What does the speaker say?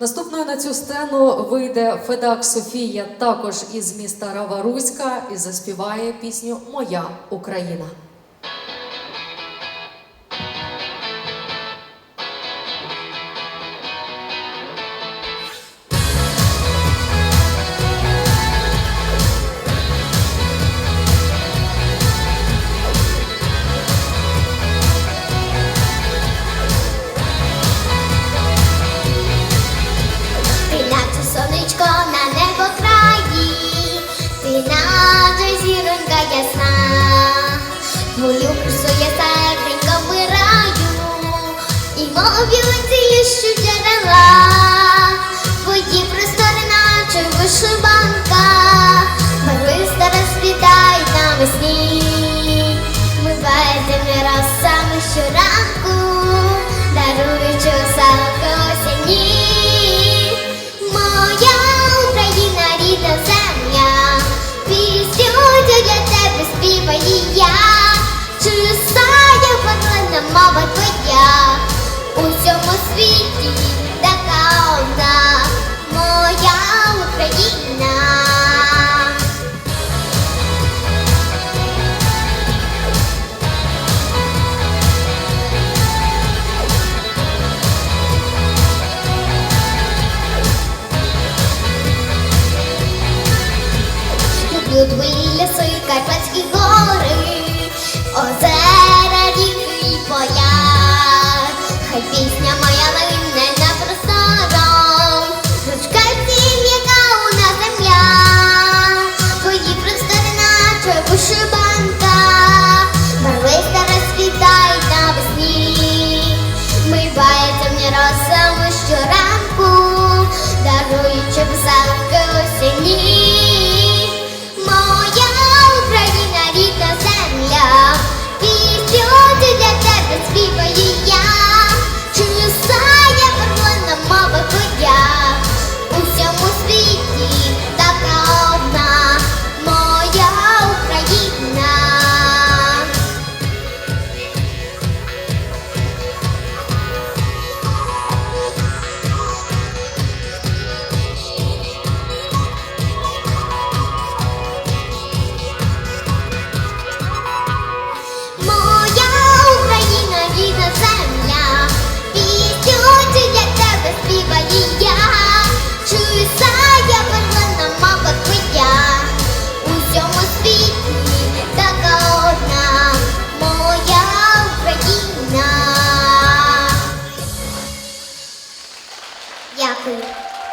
Наступною на цю сцену вийде Федак Софія, також із міста Раваруська, і заспіває пісню Моя Україна. Твою красу я серденько вмираю. І мов'ю Тут ліси, карпатські гори, озера.